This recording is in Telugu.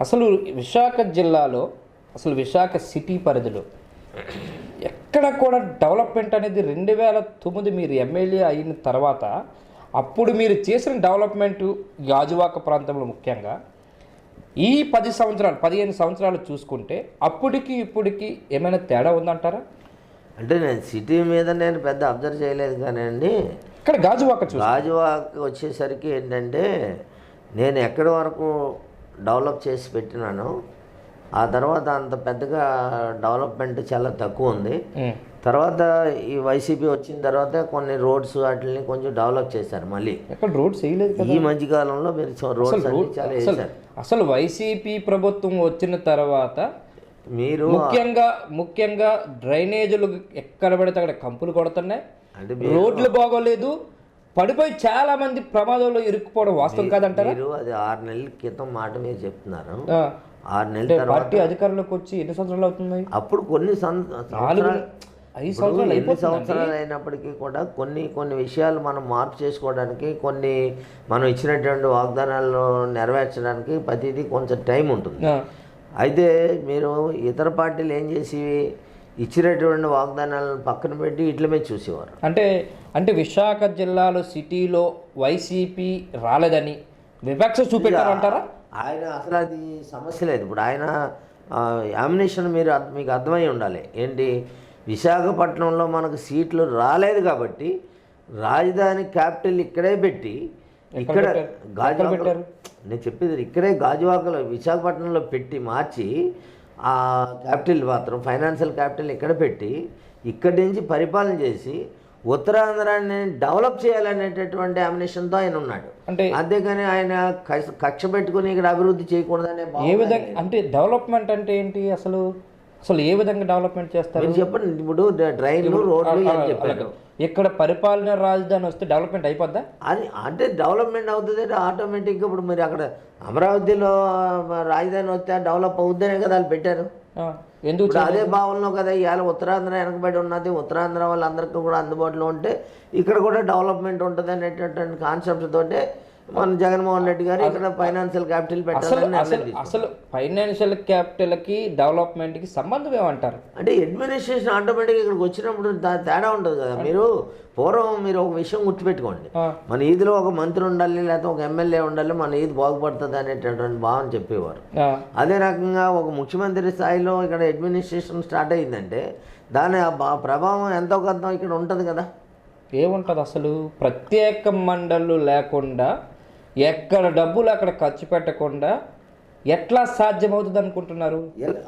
అసలు విశాఖ జిల్లాలో అసలు విశాఖ సిటీ పరిధిలో ఎక్కడ కూడా డెవలప్మెంట్ అనేది రెండు వేల తొమ్మిది మీరు ఎమ్మెల్యే అయిన తర్వాత అప్పుడు మీరు చేసిన డెవలప్మెంట్ గాజువాక ప్రాంతంలో ముఖ్యంగా ఈ పది సంవత్సరాలు పదిహేను సంవత్సరాలు చూసుకుంటే అప్పటికి ఇప్పటికి ఏమైనా తేడా ఉందంటారా? అంటే నేను సిటీ మీద నేను పెద్ద అబ్జర్వ్ చేయలేదు కానీ అండి. ఇక్కడ గాజువాక గాజువాక వచ్చేసరికి ఏంటంటే నేను ఎక్కడి వరకు డెవలప్ చేసి పెట్టినాను. ఆ తర్వాత అంత పెద్దగా డెవలప్మెంట్ చాలా తక్కువ ఉంది. తర్వాత ఈ వైసీపీ వచ్చిన తర్వాత కొన్ని రోడ్స్ వాటిని కొంచెం డెవలప్ చేశారు మళ్ళీ. ఎక్కడ రోడ్స్ వేయలేదు ఈ మధ్య కాలంలో మీరు రోడ్స్ అన్ని చాలా అసలు వేశారు. అసలు వైసీపీ ప్రభుత్వం వచ్చిన తర్వాత మీరు ముఖ్యంగా ముఖ్యంగా డ్రైనేజీలు ఎక్కడ పడితే అక్కడ కంపులు కొడుతున్నాయి. అంటే రోడ్లు బాగోలేదు పడిపోయి చాలా మంది ప్రమాదంలో ఇరుక్కుపోవడం వాస్తవం కాదంటారా? మీరు అది ఆరు నెలల క్రితం మాట మీరు చెప్తున్నారు. ఆరు నెలల పార్టీ అధికారంలోకి వచ్చి ఎన్ని సంవత్సరాలు అవుతుంది అప్పుడు కొన్ని సంవత్సరాలు ఐదు సంవత్సరాలు ఎన్ని సంవత్సరాలు అయినప్పటికీ కూడా కొన్ని కొన్ని విషయాలు మనం మార్పు చేసుకోవడానికి కొన్ని మనం ఇచ్చినటువంటి వాగ్దానాలను నెరవేర్చడానికి ప్రతిదీ కొంచెం టైం ఉంటుంది. అయితే మీరు ఇతర పార్టీలు ఏం చేసి ఇచ్చినటువంటి వాగ్దానాలను పక్కన పెట్టి ఇట్ల మీద చూసేవారు. అంటే అంటే విశాఖ జిల్లాలో సిటీలో వైసీపీ రాలేదని వివక్ష చూపెట్టారంటారా? ఆయన అసలు అది సమస్య లేదు. ఇప్పుడు ఆయన యామినేషన్ మీరు మీకు అర్థమై ఉండాలి. ఏంటి? విశాఖపట్నంలో మనకు సీట్లు రాలేదు కాబట్టి రాజధాని క్యాపిటల్ ఇక్కడే పెట్టి ఇక్కడ? గాజువాకలో? నేను చెప్పేది ఇక్కడే గాజువాకలో విశాఖపట్నంలో పెట్టి మార్చి ఆ క్యాపిటల్ మాత్రం ఫైనాన్షియల్ క్యాపిటల్ ఇక్కడ పెట్టి ఇక్కడి నుంచి పరిపాలన చేసి ఉత్తరాంధ్రాన్ని డెవలప్ చేయాలనేటటువంటి అంబిషన్తో ఆయన ఉన్నాడు. అంటే అంతేగాని ఆయన కక్ష- పెట్టుకుని ఇక్కడ అభివృద్ధి చేయకూడదనే ఏ విధంగా అంటే డెవలప్మెంట్ అంటే ఏంటి అసలు? అసలు ఏ విధంగా డెవలప్మెంట్ చేస్తారు? చెప్పండి. ఇప్పుడు డ్రైన్లు రోడ్లు అని చెప్పారు. ఇక్కడ పరిపాలన రాజధాని వస్తే డెవలప్మెంట్ అయిపోద్దా? అది అంటే డెవలప్మెంట్ అవుతుంది అంటే ఆటోమేటిక్గా ఇప్పుడు మీరు అక్కడ అమరావతిలో రాజధాని వస్తే డెవలప్ అవుద్దనే కదా వాళ్ళు పెట్టారు. ఎందుకు అదే భావనలో కదా ఇవాళ ఉత్తరాంధ్ర వెనకబడి ఉన్నది. ఉత్తరాంధ్ర వాళ్ళందరికీ కూడా అందుబాటులో ఉంటే ఇక్కడ కూడా డెవలప్మెంట్ ఉంటుంది అనేటటువంటి కాన్సెప్ట్ తోటే మన జగన్మోహన్ రెడ్డి గారు ఇక్కడ ఫైనాన్షియల్ క్యాపిటల్ పెట్టాలని అసలు ఫైనాన్షియల్ క్యాపిటల్కి డెవలప్మెంట్కి సంబంధం ఏమంటారు? అంటే అడ్మినిస్ట్రేషన్ ఆటోమేటిక్గా ఇక్కడికి వచ్చినప్పుడు తేడా ఉంటుంది కదా. మీరు పూర్వం మీరు ఒక విషయం గుర్తుపెట్టుకోండి. మన ఈదిలో ఒక మంత్రి ఉండాలి లేకపోతే ఒక ఎమ్మెల్యే ఉండాలి మన ఈది బాగుపడుతుంది అనేటటువంటి భావన చెప్పేవారు. అదే రకంగా ఒక ముఖ్యమంత్రి స్థాయిలో ఇక్కడ అడ్మినిస్ట్రేషన్ స్టార్ట్ అయిందంటే దాని ఆ ప్రభావం ఎంతో కొంత ఇక్కడ ఉంటుంది కదా. ఏముంటుంది అసలు? ప్రత్యేక మండళ్ళు లేకుండా ఎక్కడ డబ్బులు అక్కడ ఖర్చు పెట్టకుండా ఎట్లా సాధ్యమవుతుంది అనుకుంటున్నారు?